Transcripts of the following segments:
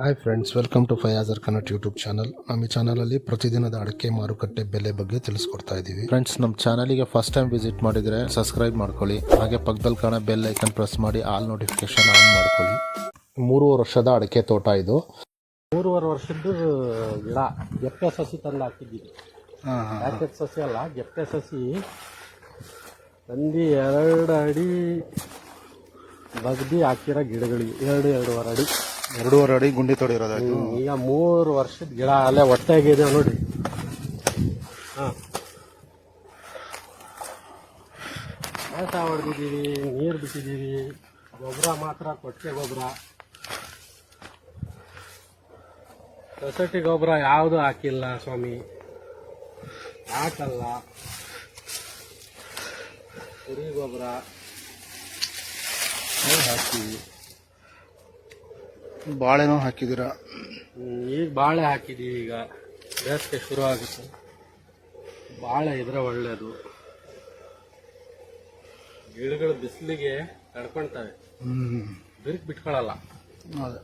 Hi friends welcome to ಫಯಾಜರ್ ಕನ್ನಟ್ YouTube channel ನಮ್ಮ ಈ ಚಾನಲಲ್ಲಿ ಪ್ರತಿದಿನದ ಅಡಿಕೆ ಮಾರುಕಟ್ಟೆ ಬೆಲೆ ಬಗ್ಗೆ ತಿಳಿಸ್ಕೊಡ್ತಾ ಇದ್ದೀವಿ. ಫ್ರೆಂಡ್ಸ್ ನಮ್ಮ ಚಾನಲಿಗೆ ಫಸ್ಟ್ ಟೈಮ್ ವಿಸಿಟ್ ಮಾಡಿದರೆ ಸಬ್ಸ್ಕ್ರೈಬ್ ಮಾಡ್ಕೊಳ್ಳಿ. ಹಾಗೆ ಪಕ್ಕದಲ್ಲಿ ಕಾಣೋ ಬೆಲ್ ಐಕನ್ ಪ್ರೆಸ್ ಮಾಡಿ ಆಲ್ ನೋಟಿಫಿಕೇಶನ್ ಆನ್ ಮಾಡ್ಕೊಳ್ಳಿ. ಮೂರುವರೆ ವರ್ಷದ ಅಡಿಕೆ ತೋಟ ಇದು. ಮೂರುವರೆ ವರ್ಷದ ಗಿಡ ಗೆಪ್ಪೆ ಸಸಿ ತಂದು ಹಾಕಿದ್ದೀವಿ. ಪ್ಯಾಕೆಟ್ ಸಸಿ ಅಲ್ಲ ಗೆಪ್ಪೆ ಸಸಿ ತಂದು ಎರಡು ಅಡಿ ಬಗ್ದಿ ಹಾಕಿರೋ ಗಿಡಗಳಿಗೆ ಎರಡು ಎರಡೂವರೆ ಅಡಿ. ಎರಡೂವರೆ ಅಡಿ ಗುಂಡಿ ತೊಡಿರೋದು ಈಗ ಮೂರು ವರ್ಷದ ಗಿಡ ಅಲ್ಲೇ ಒಟ್ಟಾಗಿದೆ ನೋಡಿ. ಹಾಂ. ಹೊಡೆದಿದ್ದೀವಿ ನೀರು ಬಿಟ್ಟಿದ್ದೀವಿ. ಗೊಬ್ಬರ ಮಾತ್ರ ಕೊಟ್ಟಿಗೆ ಗೊಬ್ಬರ ಸೊಸೈಟಿ ಗೊಬ್ಬರ ಯಾವುದು ಹಾಕಿಲ್ಲ ಸ್ವಾಮಿ. ಹಾಕಲ್ಲ. ಕುರಿ ಗೊಬ್ಬರ ಹಾಕ್ತೀವಿ ಬಾಳೆನೂ ಹಾಕಿದ್ದೀರಾ? ಈಗ ಬಾಳೆ ಹಾಕಿದೀವಿ ಈಗ. ಬೇಸಿಗೆ ಶುರು ಆಗುತ್ತೆ. ಬಾಳೆ ಇದ್ರೆ ಒಳ್ಳೇದು. ಗಿಡಗಳು ಬಿಸಿಲಿಗೆ ತಡ್ಕೊಳ್ತವೆ ಹ್ಞೂ ಬಿರುಕು ಬಿಟ್ಕೊಳ್ಳಲ್ಲ ಅದೇ.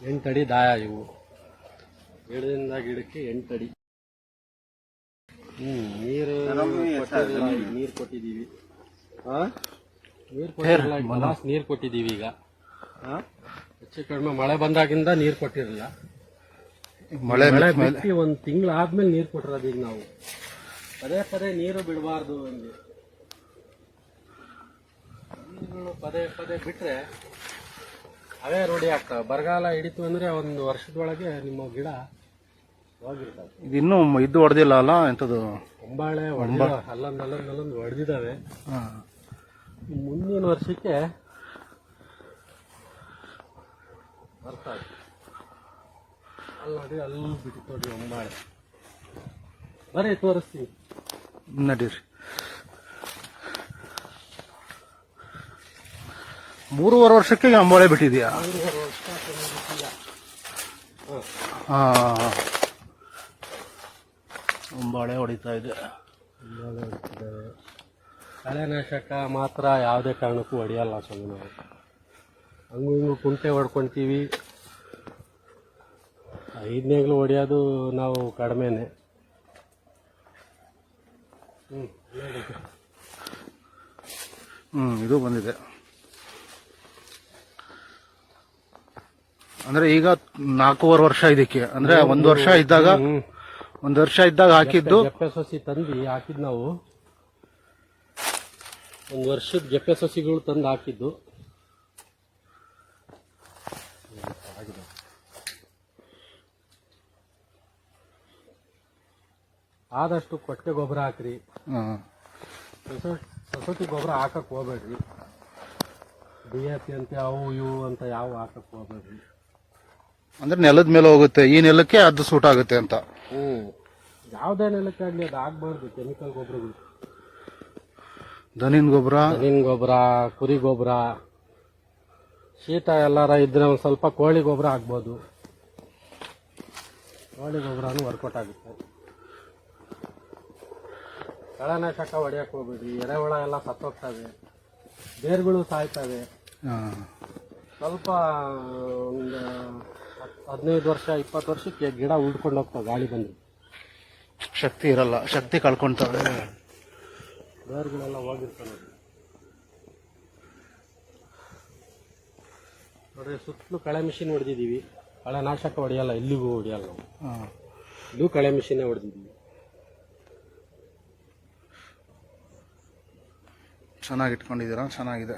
ಎಂಟಡಿ ದಾಯ ಇವು. ಗಿಡದಿಂದ ಗಿಡಕ್ಕೆ ಎಂಟಡಿ ಹ್ಞೂ ನೀರು ನೀರು ಕೊಟ್ಟಿದ್ದೀವಿ. ನೀರು ನೀರು ಕೊಟ್ಟಿದ್ದೀವಿ ಈಗ. ಹೆಚ್ಚು ಕಡಿಮೆ ಮಳೆ ಬಂದಾಗಿಂದ ನೀರು ಕೊಟ್ಟಿರಲಿಲ್ಲ ಮಳೆ ಬಿಟ್ಟು ಒಂದು ತಿಂಗಳು ಆದ್ಮೇಲೆ ನೀರು ಕೊಟ್ಟಿರೋದು ಈಗ ನಾವು. ಪದೇ ಪದೇ ನೀರು ಬಿಡಬಾರ್ದು ಒಂದು ನೀರುಗಳು ಪದೇ ಪದೇ ಬಿಟ್ಟರೆ ಅವೇ ರೂಢಿ ಆಗ್ತವೆ. ಬರಗಾಲ ಹಿಡಿತು ಅಂದ್ರೆ ಒಂದು ವರ್ಷದೊಳಗೆ ನಿಮ್ಮ ಗಿಡ ಹೋಗಿರ್ತವೆ. ಇದಿನ್ನೂ ಇದು ಹೊಡೆದಿಲ್ಲ ಅಲ್ಲ ಎಂಥದ್ದು ಹೊಂಬಾಳೆ ಹೊಡೆದ ಅಲ್ಲೊಂದು ಅಲ್ಲೊಂದು ಅಲ್ಲೊಂದು ಹೊಡೆದಿದ್ದಾವೆ ಮುಂದಿನ ವರ್ಷಕ್ಕೆ ಬರ್ತವೆ ಅಲ್ಲಿ ನೋಡಿ ಅಲ್ಲಿ ಬಿಟ್ಟು ನೋಡಿ ಒಂಬಾಳೆ ಬರೀ ತೋರಿಸ್ತೀವಿ ನಡೀರಿ. ಮೂರುವರೆ ವರ್ಷಕ್ಕೆ ಅಂಬಾಳೆ ಬಿಟ್ಟಿದ್ಯಾ. ಹಾಂ. ಅಂಬಾಳೆ ಹೊಡಿತಾ ಇದೆ. ಕಳೆನಾಶಕ ಮಾತ್ರ ಯಾವುದೇ ಕಾರಣಕ್ಕೂ ಹೊಡೆಯಲ್ಲ ಸ್ವಾಮಿ ನಾವು. ಹಂಗು ಹಿಂಗು ಕುಂಟೆ ಹೊಡ್ಕೊತೀವಿ. ಐದನೇಗ್ಲು ಹೊಡೆಯೋದು ನಾವು ಕಡಿಮೆನೆ. ಹ್ಞೂ ಹ್ಞೂ ಇದು ಬಂದಿದೆ. ಅಂದ್ರೆ ಈಗ ನಾಲ್ಕೂವರೆ ವರ್ಷ ಇದಕ್ಕೆ. ಅಂದ್ರೆ ಒಂದು ವರ್ಷ ಇದ್ದಾಗ ಒಂದು ವರ್ಷ ಇದ್ದಾಗ ಹಾಕಿದ್ದು ಸಸಿ ತಂದು ಹಾಕಿದ್ದು ನಾವು. ಒಂದು ವರ್ಷದ ಗೆಪ್ಪೆ ಸಸಿಗಳು ತಂದು ಹಾಕಿದ್ದು. ಆದಷ್ಟು ಕೊಟ್ಟೆ ಗೊಬ್ಬರ ಹಾಕ್ರಿ. ಸಸತಿ ಸೊಸೈಟಿ ಗೊಬ್ಬರ ಹಾಕಕ್ ಹೋಗ್ಬೇಡ್ರಿ. ಡಿ ಎ ಪಿ ಅಂತ ಅವು ಇವು ಅಂತ ಯಾವ ಹಾಕಕ್ ಹೋಗ್ಬೇಡ್ರಿ. ಅಂದ್ರೆ ನೆಲದ ಮೇಲೆ ಹೋಗುತ್ತೆ. ಈ ನೆಲಕ್ಕೆ ಅದು ಸೂಟ್ ಆಗುತ್ತೆ ಅಂತ. ಹ್ಞೂ ಯಾವುದೇ ನೆಲಕ್ಕಾಗಲಿ ಅದು ಆಗ್ಬಾರ್ದು ಕೆಮಿಕಲ್ ಗೊಬ್ಬರಗಳು. ದನಿನ್ ಗೊಬ್ಬರ ದನಿನ್ ಗೊಬ್ಬರ ಕುರಿ ಗೊಬ್ಬರ ಶೀತ ಎಲ್ಲಾರ ಇದ್ರೆ ಒಂದು ಸ್ವಲ್ಪ ಕೋಳಿ ಗೊಬ್ಬರ ಆಗ್ಬೋದು. ಕೋಳಿ ಗೊಬ್ಬರನೂ ವರ್ಕೌಟ್ ಆಗುತ್ತೆ. ಕಳೆನಾಶಕ ಹೊಡಿಯಕ್ಕೆ ಹೋಗ್ಬೇಡಿ ಎರೆಹುಳ ಎಲ್ಲ ಸತ್ತೋಗ್ತವೆ. ಬೇರುಗಳು ಸಾಯ್ತವೆ. ಸ್ವಲ್ಪ ಒಂದು ಹದಿನೈದು ವರ್ಷ ಇಪ್ಪತ್ತು ವರ್ಷಕ್ಕೆ ಗಿಡ ಉಳ್ಕೊಂಡು ಹೋಗ್ತಾವೆ ಗಾಳಿ ಬಂದು. ಶಕ್ತಿ ಇರಲ್ಲ. ಶಕ್ತಿ ಕಳ್ಕೊಂತವೆ. ಬೇರುಗಳೆಲ್ಲ ಹೋಗಿರ್ತವೆ ನೋಡಿ ನೋಡ್ರಿ ಸುತ್ತಲೂ ಕಳೆ ಮಿಷಿನ್ ಹೊಡೆದಿದ್ದೀವಿ. ಕಳೆ ನಾಶಕ ಹೊಡೆಯಲ್ಲ ಇಲ್ಲಿಗೂ ಹೊಡೆಯಲ್ಲ ನಾವು. ಇದು ಇಲ್ಲೂ ಕಳೆ ಮಿಷಿನೇ ಹೊಡೆದಿದ್ದೀವಿ. ಚೆನ್ನಾಗಿ ಇಟ್ಕೊಂಡಿದ್ದೀರಾ? ಚೆನ್ನಾಗಿದೆ.